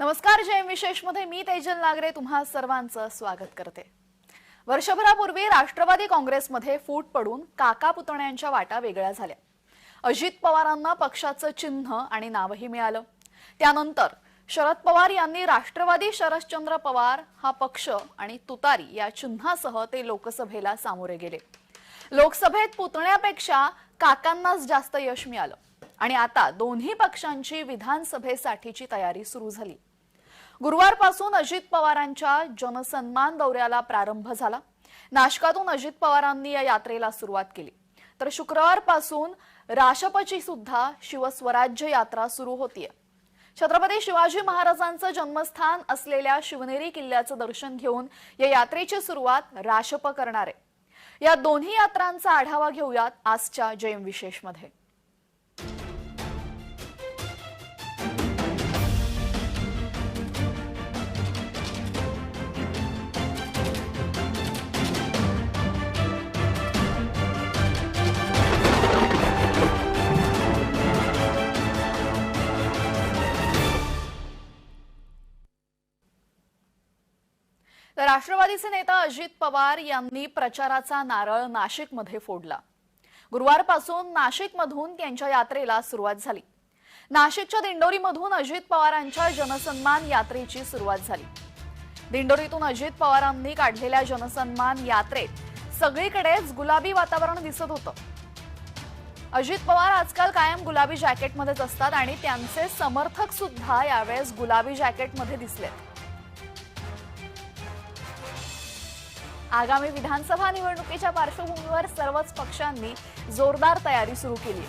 नमस्कार जयम विशेषमध्ये मी तेजल नागरे तुम्हा सर्वांचं स्वागत करते. वर्षभरापूर्वी राष्ट्रवादी काँग्रेसमध्ये फूट पडून काका पुतण्यांच्या वाटा वेगळ्या झाल्या. अजित पवारांना पक्षाचं चिन्ह आणि नावही मिळालं. त्यानंतर शरद पवार यांनी राष्ट्रवादी शरदचंद्र पवार हा पक्ष आणि तुतारी या चिन्हासह ते लोकसभेला सामोरे गेले. लोकसभेत पुतण्यापेक्षा काकांनाच जास्त यश मिळालं आणि आता दोन्ही पक्षांची विधानसभेसाठीची तयारी सुरू झाली. गुरुवारपासून अजित पवारांच्या जनसन्मान दौऱ्याला प्रारंभ झाला. नाशकातून अजित पवारांनी या यात्रेला सुरुवात केली. तर शुक्रवारपासून राशपची सुद्धा शिवस्वराज्य यात्रा सुरू होतीये. छत्रपती शिवाजी महाराजांचं जन्मस्थान असलेल्या शिवनेरी किल्ल्याचं दर्शन घेऊन या यात्रेची सुरुवात राशप करणार. आहे या दोन्ही यात्रांचा आढावा घेऊयात आजच्या जयम विशेषमध्ये. राष्ट्रवादीचे नेता अजित पवार यांनी प्रचाराचा नारळ नाशिकमध्ये फोडला. गुरुवारपासून नाशिकमधून त्यांच्या यात्रेला सुरुवात झाली. नाशिकच्या दिंडोरीमधून अजित पवारांच्या जनसन्मान यात्रेची सुरुवात झाली. दिंडोरीतून अजित पवारांनी काढलेल्या जनसन्मान यात्रेत सगळीकडेच गुलाबी वातावरण दिसत होतं. अजित पवार आजकाल कायम गुलाबी जॅकेटमध्येच असतात आणि त्यांचे समर्थक सुद्धा यावेळेस गुलाबी जॅकेटमध्ये दिसलेत. आगामी विधानसभा निवडणुकीच्या पार्श्वभूमीवर सर्वच पक्षांनी जोरदार तयारी सुरू केली.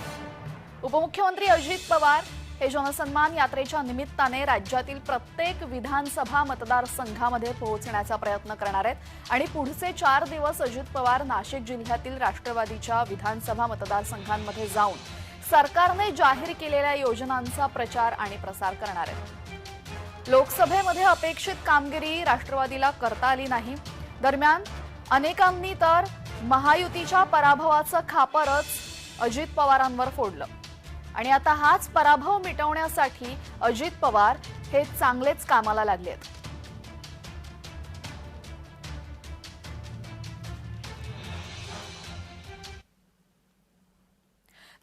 उपमुख्यमंत्री अजित पवार हे जनसन्मान यात्रेच्या निमित्ताने राज्यातील प्रत्येक विधानसभा मतदारसंघामध्ये पोहोचण्याचा प्रयत्न करणार आहेत आणि पुढचे चार दिवस अजित पवार नाशिक जिल्ह्यातील राष्ट्रवादीच्या विधानसभा मतदारसंघांमध्ये जाऊन सरकारने जाहीर केलेल्या योजनांचा प्रचार आणि प्रसार करणार आहेत. लोकसभेमध्ये अपेक्षित कामगिरी राष्ट्रवादीला करता आली नाही. दरम्यान अनेकांनी तर महायुतीच्या पराभवाचं खापरच अजित पवारांवर फोडलं. आणि आता हाच पराभव मिटवण्यासाठी अजित पवार हे चांगलेच कामाला लागलेत.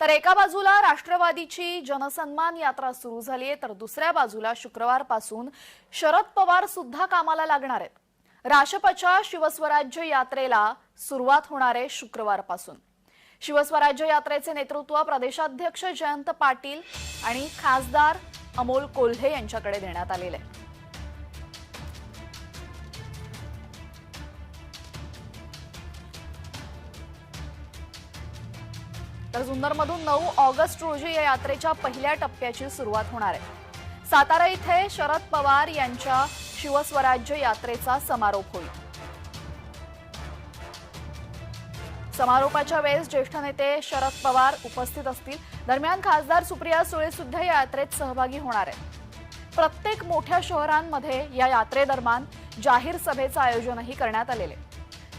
तर एका बाजूला राष्ट्रवादीची जनसन्मान यात्रा सुरू झाली आहे तर दुसऱ्या बाजूला शुक्रवारपासून शरद पवार सुद्धा कामाला लागणार आहेत. राशपच्या शिवस्वराज्य यात्रेला सुरुवात होणार आहे शुक्रवारपासून. शिवस्वराज्य यात्रेचे नेतृत्व प्रदेशाध्यक्ष जयंत पाटील आणि खासदार अमोल कोल्हे यांच्याकडे देण्यात आलेले. आहे तर जुन्नरमधून नऊ ऑगस्ट रोजी या यात्रेच्या पहिल्या टप्प्याची सुरुवात होणार आहे. सातारा इथे शरद पवार यांच्या शिवस्वराज्य यात्रेचा समारोप होईल. समारोपाच्या वेळेस ज्येष्ठ नेते शरद पवार उपस्थित असतील. दरम्यान खासदार सुप्रिया सुळे सुद्धा या यात्रेत सहभागी होणार आहे प्रत्येक मोठ्या शहरांमध्ये या यात्रेदरम्यान जाहीर सभेचं आयोजनही करण्यात आलेले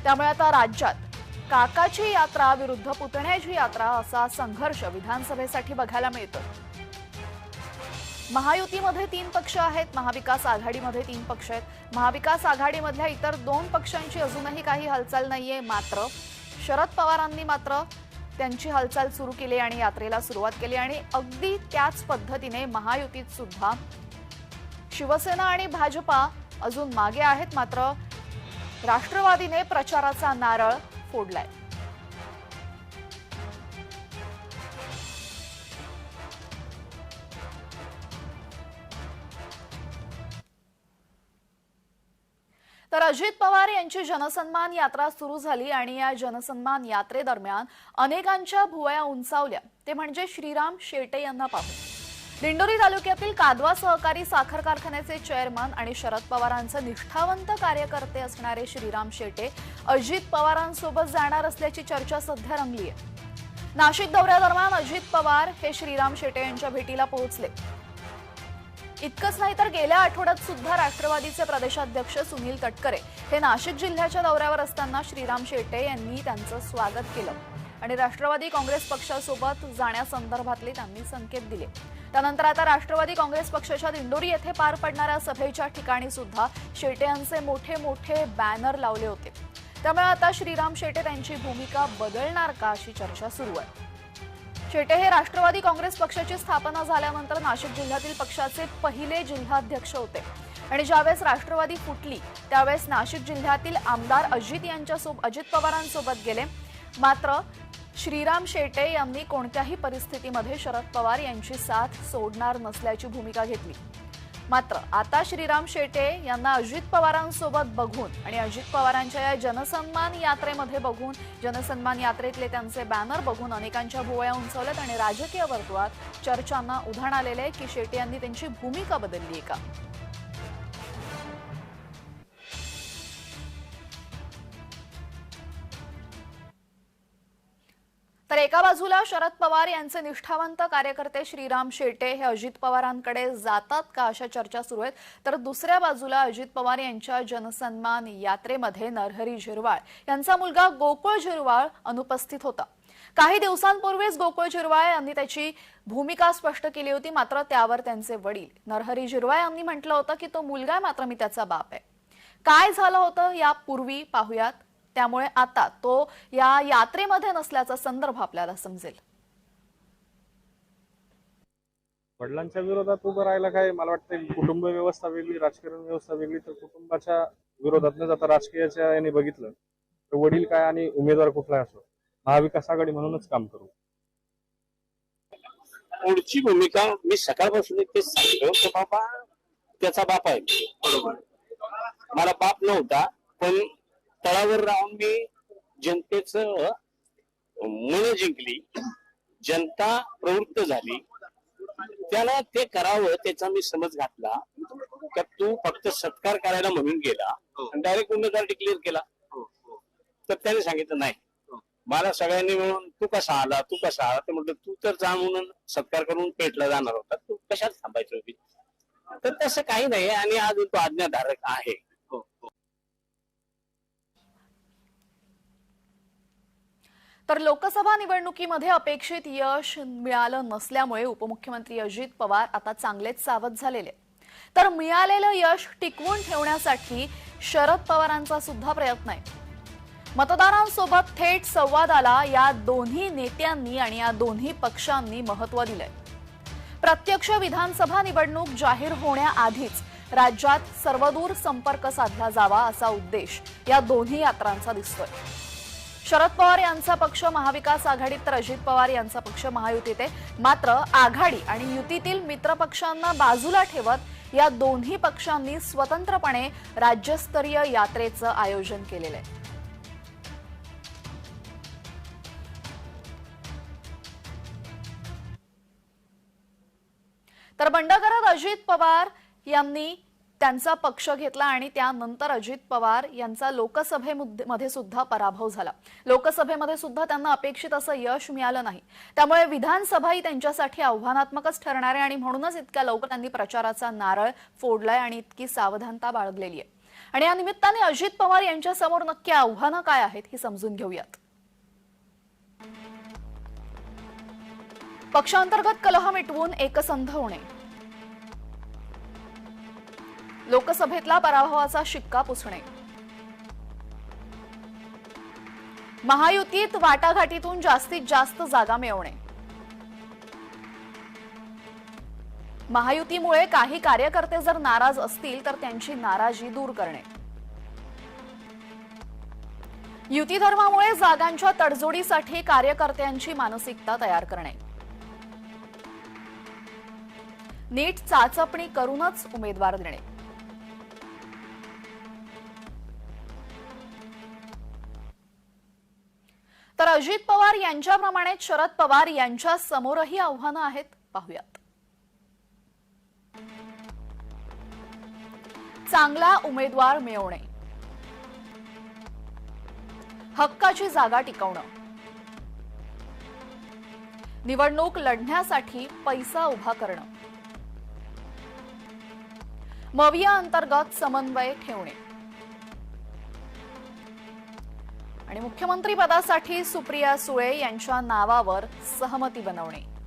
त्यामुळे आता राज्यात काकाची यात्रा विरुद्ध पुतण्याची यात्रा असा संघर्ष विधानसभेसाठी बघायला मिळतो महायुतीमध्ये तीन पक्ष आहेत महाविकास आघाडीमध्ये तीन पक्ष आहेत. महाविकास आघाडीमधल्या इतर दोन पक्षांची अजूनही काही हालचाल नाहीये मात्र शरद पवारांनी मात्र त्यांची हालचाल सुरू केली आणि यात्रेला सुरुवात केली आणि अगदी त्याच पद्धतीने महायुतीत सुद्धा शिवसेना आणि भाजपा अजून मागे आहेत मात्र राष्ट्रवादीने प्रचाराचा नारळ फोडलाय. तर अजित पवार यांची जनसन्मान यात्रा सुरू झाली आणि या जनसन्मान यात्रेदरम्यान अनेकांच्या भुवया उंचावल्या. ते म्हणजे श्रीराम शेटे यांना पाहू. दिंडोरी तालुक्यातील कादवा सहकारी साखर कारखान्याचे चेअरमन आणि शरद पवारांचे निष्ठावंत कार्यकर्ते असणारे श्रीराम शेटे अजित पवारांसोबत जाणार असल्याची चर्चा सध्या रंगली आहे नाशिक दौऱ्यादरम्यान अजित पवार हे श्रीराम शेटे यांच्या भेटीला पोहोचले. इतकंच नाही तर गेल्या आठवड्यात सुद्धा राष्ट्रवादीचे प्रदेशाध्यक्ष सुनील तटकरे हे नाशिक जिल्ह्याच्या दौऱ्यावर असताना श्रीराम शेटे यांनी त्यांचं स्वागत केलं. आणि राष्ट्रवादी काँग्रेस पक्षासोबत जाण्यासंदर्भातले त्यांनी संकेत दिले. त्यानंतर आता राष्ट्रवादी काँग्रेस पक्षाच्या दिंडोरी येथे पार पडणाऱ्या सभेच्या ठिकाणी सुद्धा शेटे यांचे मोठे मोठे बॅनर लावले होते. त्यामुळे आता श्रीराम शेटे त्यांची भूमिका बदलणार का अशी चर्चा सुरू आहे. शेटे हे राष्ट्रवादी काँग्रेस पक्षाची स्थापना झाल्यानंतर नाशिक जिल्ह्यातील पक्षाचे पहिले जिल्हाध्यक्ष होते. आणि ज्यावेळेस राष्ट्रवादी फुटली त्यावेळेस नाशिक जिल्ह्यातील आमदार अजित यांच्या अजित पवारांसोबत गेले. मात्र श्रीराम शेटे यांनी कोणत्याही परिस्थितीमध्ये शरद पवार यांची साथ सोडणार नसल्याची भूमिका घेतली. मात्र आता श्रीराम शेटे यांना अजित पवारांसोबत बघून आणि अजित पवारांच्या या जनसन्मान यात्रेमध्ये बघून जनसन्मान यात्रेतले त्यांचे बॅनर बघून अनेकांच्या भुवया उंचवल्यात आणि राजकीय वर्तुळात चर्चांना उधाण आलेले आहे की शेटे यांनी त्यांची भूमिका बदलली आहे का? तर एका बाजूला शरद पवार यांचे निष्ठावंत कार्यकर्ते श्रीराम शेटे हे अजित पवारांकडे जातात का अशा चर्चा सुरू आहेत? तर दुसऱ्या बाजूला अजित पवार यांच्या जनसन्मान यात्रेमध्ये नरहरी झिरवाळ यांचा मुलगा गोकुळ झिरवाळ अनुपस्थित होता. काही दिवसांपूर्वीच गोकुळ झिरवाळ यांनी त्याची भूमिका स्पष्ट केली होती मात्र त्यावर त्यांचे वडील नरहरी झिरवाळ यांनी म्हटलं होतं की तो मुलगा आहे मात्र मी त्याचा बाप आहे. काय झालं होतं यापूर्वी पाहुयात. त्यामुळे आता तो या यात्रेमध्ये नसल्याचा संदर्भ आपल्याला समजेल. वडिलांच्या विरोधात उभं राहायला काय? मला वाटतं कुटुंब व्यवस्था वेगळी राजकारण व्यवस्था वेगळी तर कुटुंबाच्या विरोधातनच आता राजकीयाच्या याने बघितलं तर वडील काय आणि उमेदवार कुठला असो? महाविकास आघाडी म्हणूनच काम करू. पुढची भूमिका मी सकाळपासून तेच सांगतो की बाबा त्याचा बाप आहे. बरोबर. मला बाप नव्हता पण तळावर राहून मी जनतेच मन जिंकली जनता प्रवृत्त झाली. त्याला ते करावं त्याचा मी समज घातला. का तू फक्त सत्कार करायला म्हणून गेला आणि डायरेक्ट उमेदवार डिक्लेअर केला. तर त्याने सांगितलं नाही. मला सगळ्यांनी मिळून तू कसा आला तू कसा आला? तर म्हटलं तू तर जा म्हणून सत्कार करून पेटला जाणार होता. तू कशात थांबायची होती? तर तसं काही नाही आणि अजून तो आज्ञाधारक आहे. तर लोकसभा निवडणुकीमध्ये अपेक्षित यश मिळालं नसल्यामुळे उपमुख्यमंत्री अजित पवार आता चांगलेच सावध झालेले. तर मिळालेलं यश टिकवून ठेवण्यासाठी शरद पवारांचा सुद्धा प्रयत्न आहे. मतदारांसोबत थेट संवादाला या दोन्ही नेत्यांनी आणि या दोन्ही पक्षांनी महत्त्व दिलंय. प्रत्यक्ष विधानसभा निवडणूक जाहीर होण्याआधीच राज्यात सर्वदूर संपर्क साधला जावा असा उद्देश या दोन्ही यात्रांचा दिसतोय. शरद पवार यांचा पक्ष महाविकास आघाडीत तर अजित पवार यांचा पक्ष महायुतीत आहे. मात्र आघाडी आणि युतीतील मित्रपक्षांना बाजूला ठेवत या दोन्ही पक्षांनी स्वतंत्रपणे राज्यस्तरीय यात्रेचं आयोजन केलेलं आहे. तर बंडगरात अजित पवार यांनी त्यांचा पक्ष घेतला आणि त्यानंतर अजित पवार यांचा लोकसभेमध्ये सुद्धा पराभव झाला. लोकसभेमध्ये सुद्धा त्यांना अपेक्षित असं यश मिळालं नाही. त्यामुळे विधानसभाही त्यांच्यासाठी आव्हानात्मकच ठरणार आहे आणि म्हणूनच इतक्या लवकर त्यांनी प्रचाराचा नारळ फोडलाय आणि इतकी सावधानता बाळगलेली आहे. आणि या निमित्ताने अजित पवार यांच्या समोर नक्की आव्हानं काय आहेत ही समजून घेऊयात. पक्षांतर्गत कलह मिटवून एकसंध होणे. लोकसभेतला पराभवाचा शिक्का पुसणे. महायुतीत वाटाघाटीतून जास्तीत जास्त जागा मिळवणे. महायुतीमुळे काही कार्यकर्ते जर नाराज असतील तर त्यांची नाराजी दूर करणे. युती धर्मामुळे जागांच्या तडजोडीसाठी कार्यकर्त्यांची मानसिकता तयार करणे. नीट चाचपणी करूनच उमेदवार देणे. तर अजित पवार यांच्याप्रमाणे शरद पवार यांच्या समोरही आव्हानं आहेत. पाहूयात. चांगला उमेदवार मिळवणे. हक्काची जागा टिकवणं. निवडणूक लढण्यासाठी पैसा उभा करणं. मविया अंतर्गत समन्वय ठेवणे. आणि मुख्यमंत्री पदासाठी सुप्रिया सुळे यांच्या नावावर सहमती बनवणे.